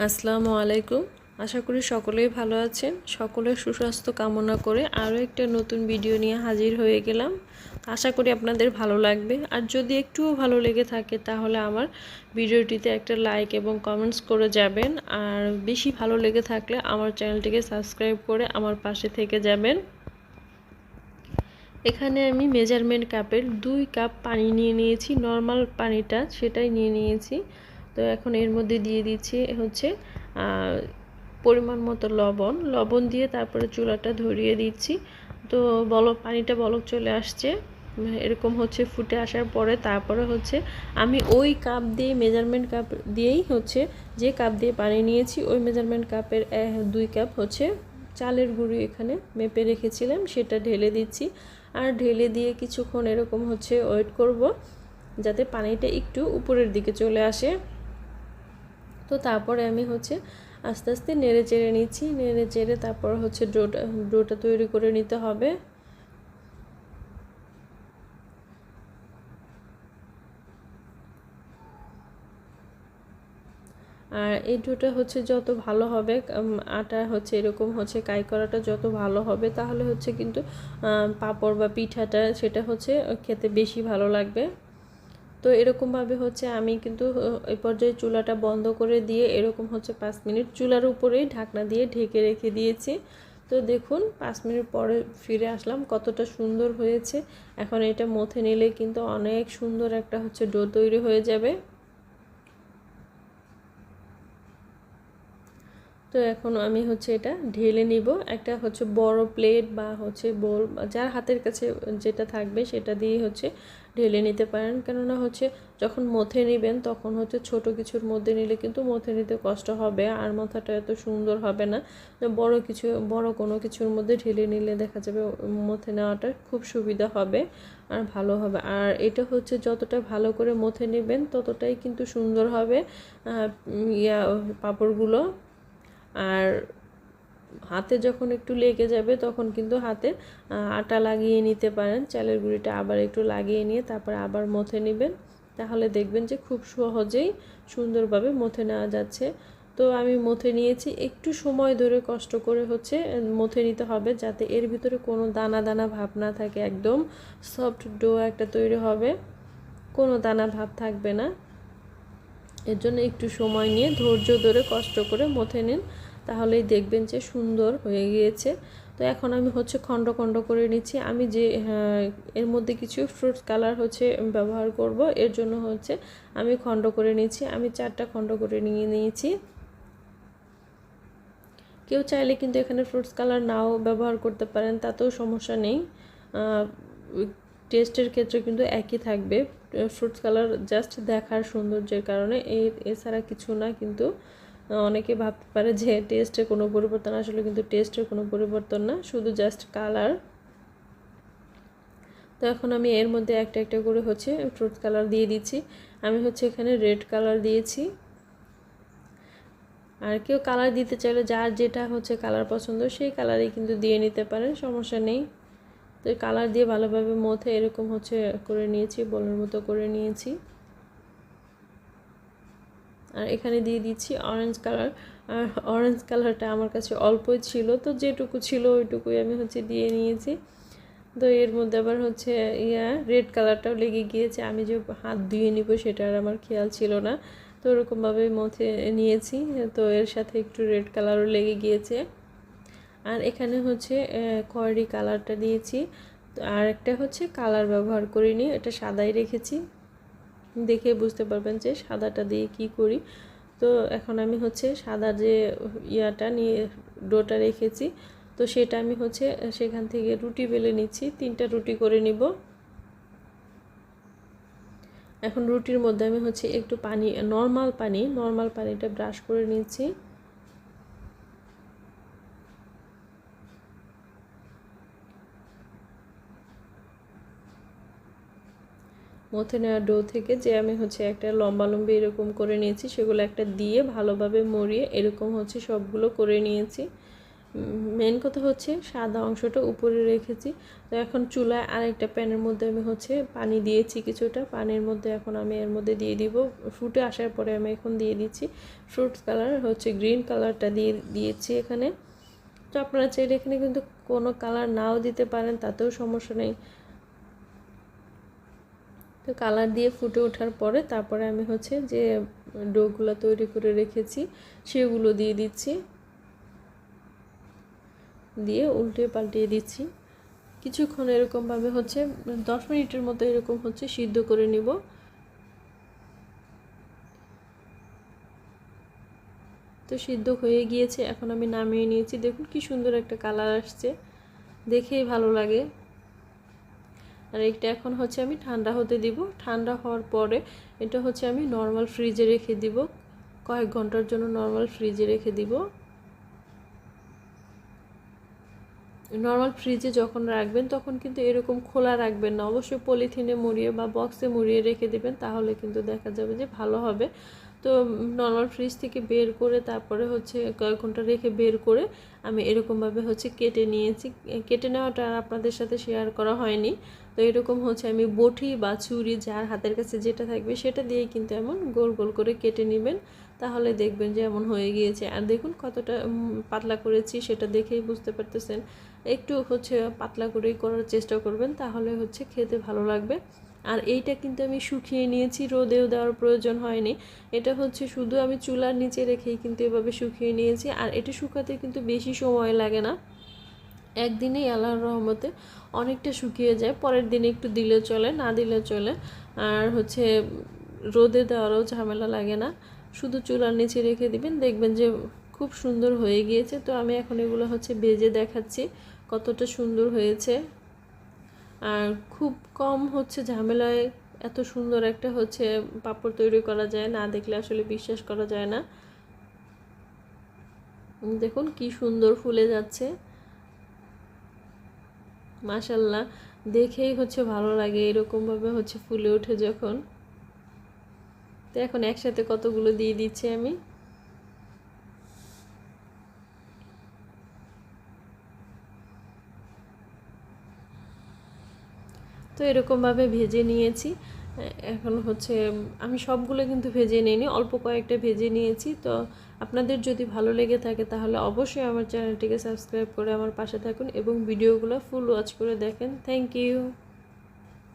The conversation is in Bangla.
আসসালামু আলাইকুম। আশা করি সকলেই ভালো আছেন। সকলের সুস্বাস্থ্য কামনা করে আরও একটা নতুন ভিডিও নিয়ে হাজির হয়ে গেলাম। আশা করি আপনাদের ভালো লাগবে। আর যদি একটুও ভালো লেগে থাকে, তাহলে আমার ভিডিওটিতে একটা লাইক এবং কমেন্টস করে যাবেন। আর বেশি ভালো লেগে থাকলে আমার চ্যানেলটিকে সাবস্ক্রাইব করে আমার পাশে থেকে যাবেন। এখানে আমি মেজারমেন্ট কাপের দুই কাপ পানি নিয়ে নিয়েছি। নর্মাল পানিটা সেটাই নিয়ে নিয়েছি। তো এখন এর মধ্যে দিয়ে দিচ্ছি হচ্ছে পরিমাণ মতো লবণ। লবণ দিয়ে তারপরে চুলাটা ধরিয়ে দিচ্ছি। তো বলক, পানিটা বলক চলে আসছে। এরকম হচ্ছে ফুটে আসার পরে তারপরে হচ্ছে আমি ওই কাপ দিয়ে, মেজারমেন্ট কাপ দিয়েই হচ্ছে যে কাপ দিয়ে পানি নিয়েছি, ওই মেজারমেন্ট কাপের দুই কাপ হচ্ছে চালের গুঁড়ি এখানে মেপে রেখেছিলাম, সেটা ঢেলে দিচ্ছি। আর ঢেলে দিয়ে কিছুক্ষণ এরকম হচ্ছে ওয়েট করব, যাতে পানিটা একটু উপরের দিকে চলে আসে। তো তারপরে আমি হচ্ছে আস্তে আস্তে নেড়ে চেড়ে নিচ্ছি, নেড়ে চেড়ে তারপর হচ্ছে ডোটা ডোটা তৈরি করে নিতে হবে। আর এই ডোটা হচ্ছে যত ভালো হবে আটা হচ্ছে এরকম হচ্ছে কাই করাটা যত ভালো হবে, তাহলে হচ্ছে কিন্তু পাপড় বা পিঠাটা সেটা হচ্ছে খেতে বেশি ভালো লাগবে। তো এরকমভাবে হচ্ছে আমি কিন্তু এই পর্যায়ে চুলাটা বন্ধ করে দিয়ে এরকম হচ্ছে পাঁচ মিনিট চুলার উপরেই ঢাকনা দিয়ে ঢেকে রেখে দিয়েছি। তো দেখুন, পাঁচ মিনিট পরে ফিরে আসলাম, কতটা সুন্দর হয়েছে। এখন এটা মথে নিলে কিন্তু অনেক সুন্দর একটা হচ্ছে ডো তৈরি হয়ে যাবে। তো এখন আমি হচ্ছে এটা ঢেলে নিব। একটা হচ্ছে বড় প্লেট বা হচ্ছে বোল যার হাতের কাছে যেটা থাকবে সেটা দিয়ে হচ্ছে ঢেলে নিতে পারেন। কেননা হচ্ছে যখন মথে নেবেন তখন হচ্ছে ছোট কিছুর মধ্যে নিলে কিন্তু মথে নিতে কষ্ট হবে আর মাথাটা এত সুন্দর হবে না। বড় কিছু, বড় কোনো কিছুর মধ্যে ঢেলে নিলে দেখা যাবে মথে নেওয়াটা খুব সুবিধা হবে আর ভালো হবে। আর এটা হচ্ছে যতটা ভালো করে মথে নেবেন ততটাই কিন্তু সুন্দর হবে। ইয়া, পাঁপড়গুলো। আর হাতে যখন একটু লেগে যাবে, তখন কিন্তু হাতে আটা লাগিয়ে নিতে পারেন। চালের গুঁড়িটা আবার একটু লাগিয়ে নিয়ে তারপর আবার মথে নেবেন। তাহলে দেখবেন যে খুব সহজেই সুন্দরভাবে মথে নেওয়া যাচ্ছে। তো আমি মথে নিয়েছি। একটু সময় ধরে কষ্ট করে হচ্ছে মথে নিতে হবে যাতে এর ভিতরে কোনো দানা দানা ভাব না থাকে। একদম সফট ডো একটা তৈরি হবে। কোনো দানা ভাব থাকবে না। এর জন্য একটু সময় নিয়ে ধৈর্য ধরে কষ্ট করে মথে নিন। তাহলেই দেখবেন যে সুন্দর হয়ে গিয়েছে। তো এখন আমি হচ্ছে খণ্ড খণ্ড করে নিচ্ছি। আমি যে হ্যাঁ, এর মধ্যে কিছু ফ্রুটস কালার হচ্ছে ব্যবহার করব। এর জন্য হচ্ছে আমি খণ্ড করে নিচ্ছি। আমি চারটা খণ্ড করে নিয়ে নিয়েছি। কেউ চাইলে কিন্তু এখানে ফ্রুটস কালার নাও ব্যবহার করতে পারেন তাতেও সমস্যা নেই। টেস্টের ক্ষেত্রে কিন্তু একই থাকবে। ফ্রুটস কালার জাস্ট দেখার সৌন্দর্যের কারণে। এছাড়া কিছু না কিন্তু অনেকে ভাবতে পারে যে টেস্টের কোনো পরিবর্তন আসলে কিন্তু টেস্টের কোনো পরিবর্তন না, শুধু জাস্ট কালার তো এখন আমি এর মধ্যে একটা একটা করে হচ্ছে ফ্রুট কালার দিয়ে দিচ্ছি। আমি হচ্ছে এখানে রেড কালার দিয়েছি। আর কেউ কালার দিতে চাইলে যার যেটা হচ্ছে কালার পছন্দ, সেই কালারই কিন্তু দিয়ে নিতে পারেন সমস্যা নেই। তো কালার দিয়ে ভালোভাবে মধ্যে এরকম হচ্ছে করে নিয়েছি, বলের মতো করে নিয়েছি। আর এখানে দিয়ে দিচ্ছি অরেঞ্জ কালার আর অরেঞ্জ কালারটা আমার কাছে অল্পই ছিল, তো যেটুকু ছিল ওইটুকুই আমি হচ্ছে দিয়ে নিয়েছি। তো এর মধ্যে আবার হচ্ছে ইয়া রেড কালারটাও লেগে গিয়েছে, আমি যে হাত ধুয়ে নিব সেটা আর আমার খেয়াল ছিল না। তো ওরকমভাবে মথে নিয়েছি, তো এর সাথে একটু রেড কালারও লেগে গিয়েছে। আর এখানে হচ্ছে খয়েরি কালারটা দিয়েছি। আর একটা হচ্ছে কালার ব্যবহার করিনি, এটা সাদাই রেখেছি। দেখে বুঝতে পারবেন যে সাদাটা দিয়ে কি করি। তো এখন আমি হচ্ছে সাদা যে ইয়াটা নিয়ে ডোটা রেখেছি, তো সেটা আমি হচ্ছে সেখান থেকে রুটি বেলে নিচ্ছি, তিনটা রুটি করে নিব। এখন রুটির মধ্যে আমি হচ্ছে একটু পানি, নর্মাল পানি, নর্মাল পানিটা ব্রাশ করে নিচ্ছি। মথে নেওয়া ডো থেকে যে আমি হচ্ছে একটা লম্বা লম্বি এরকম করে নিয়েছি, সেগুলো একটা দিয়ে ভালোভাবে মরিয়ে এরকম হচ্ছে সবগুলো করে নিয়েছি। মেন কথা হচ্ছে সাদা অংশটা উপরে রেখেছি। তো এখন চুলায় আরেকটা প্যানের মধ্যে আমি হচ্ছে পানি দিয়েছি কিছুটা। পানির মধ্যে এখন আমি এর মধ্যে দিয়ে দিব। ফুটে আসার পরে আমি এখন দিয়ে দিচ্ছি ফ্রুটস কালার হচ্ছে গ্রিন কালারটা দিয়ে দিয়েছি এখানে। তো আপনারা চাইলে এখানে কিন্তু কোনো কালার নাও দিতে পারেন, তাতেও সমস্যা নেই। তো কালার দিয়ে ফুটে ওঠার পরে তারপরে আমি হচ্ছে যে ডোগুলো তৈরি করে রেখেছি, সেগুলো দিয়ে দিচ্ছি। দিয়ে উল্টে পাল্টিয়ে দিচ্ছি। কিছুক্ষণ এরকমভাবে হচ্ছে, দশ মিনিটের মতো এরকম হচ্ছে সিদ্ধ করে নিব। তো সিদ্ধ হয়ে গিয়েছে, এখন আমি নামিয়ে নিয়েছি। দেখুন কি সুন্দর একটা কালার আসছে, দেখেই ভালো লাগে। আর এটা এখন হচ্ছে আমি ঠান্ডা হতে দিব। ঠান্ডা হওয়ার পরে এটা হচ্ছে আমি নর্মাল ফ্রিজে রেখে দিব। কয়েক ঘণ্টার জন্য নর্মাল ফ্রিজে রেখে দিব। নর্মাল ফ্রিজে যখন রাখবেন তখন কিন্তু এরকম খোলা রাখবেন না। অবশ্যই পলিথিনে মুড়িয়ে বা বক্সে মুড়িয়ে রেখে দেবেন, তাহলে কিন্তু দেখা যাবে যে ভালো হবে। তো নর্মাল ফ্রিজ থেকে বের করে তারপরে হচ্ছে কয়েক ঘণ্টা রেখে বের করে আমি এরকমভাবে হচ্ছে কেটে নিয়েছি। কেটে নেওয়াটা আপনাদের সাথে শেয়ার করা হয়নি। তো এরকম হচ্ছে, আমি বটি বা ছুরি যার হাতের কাছে যেটা থাকবে সেটা দিয়েই কিন্তু এমন গোল গোল করে কেটে নেবেন, তাহলে দেখবেন যে এমন হয়ে গিয়েছে। আর দেখুন কতটা পাতলা করেছি সেটা দেখেই বুঝতে পারতেছেন। একটু হচ্ছে পাতলা করেই করার চেষ্টা করবেন, তাহলে হচ্ছে খেতে ভালো লাগবে। আর এইটা কিন্তু আমি শুকিয়ে নিয়েছি, রোদেও দেওয়ার প্রয়োজন হয়নি। এটা হচ্ছে শুধু আমি চুলার নিচে রেখেই কিন্তু এভাবে শুকিয়ে নিয়েছি, আর এটা শুকাতে কিন্তু বেশি সময় লাগে না। একদিনেই আল্লাহর রহমতে অনেকটা শুকিয়ে যায়, পরের দিনে একটু দিলে চলে, না দিলে চলে। আর হচ্ছে রোদে দেওয়ারও ঝামেলা লাগে না। শুধু চুলার নিচে রেখে দিবেন, দেখবেন যে খুব সুন্দর হয়ে গিয়েছে। তো আমি এখন এগুলো হচ্ছে ভেজে দেখাচ্ছি, কতটা সুন্দর হয়েছে। আর খুব কম হচ্ছে ঝামেলায়, এত সুন্দর একটা হচ্ছে পাপড় তৈরি করা যায় না, দেখলে আসলে বিশ্বাস করা যায় না। দেখুন কি সুন্দর ফুলে যাচ্ছে। মাশাল্লাহ, দেখেই হচ্ছে ভালো লাগে, এরকমভাবে হচ্ছে ফুলে ওঠে যখন। তো এখন একসাথে কতগুলো দিয়ে দিচ্ছি আমি? তো এরকমভাবে ভেজে নিয়েছি। এখন হচ্ছে, আমি সবগুলো কিন্তু ভেজে নিইনি, অল্প কয়েকটা ভেজে নিয়েছি। তো আপনাদের যদি ভালো লেগে থাকে তাহলে অবশ্যই আমার চ্যানেলটিকে সাবস্ক্রাইব করে আমার পাশে থাকুন এবং ভিডিওগুলো ফুল ওয়াচ করে দেখেন। Thank you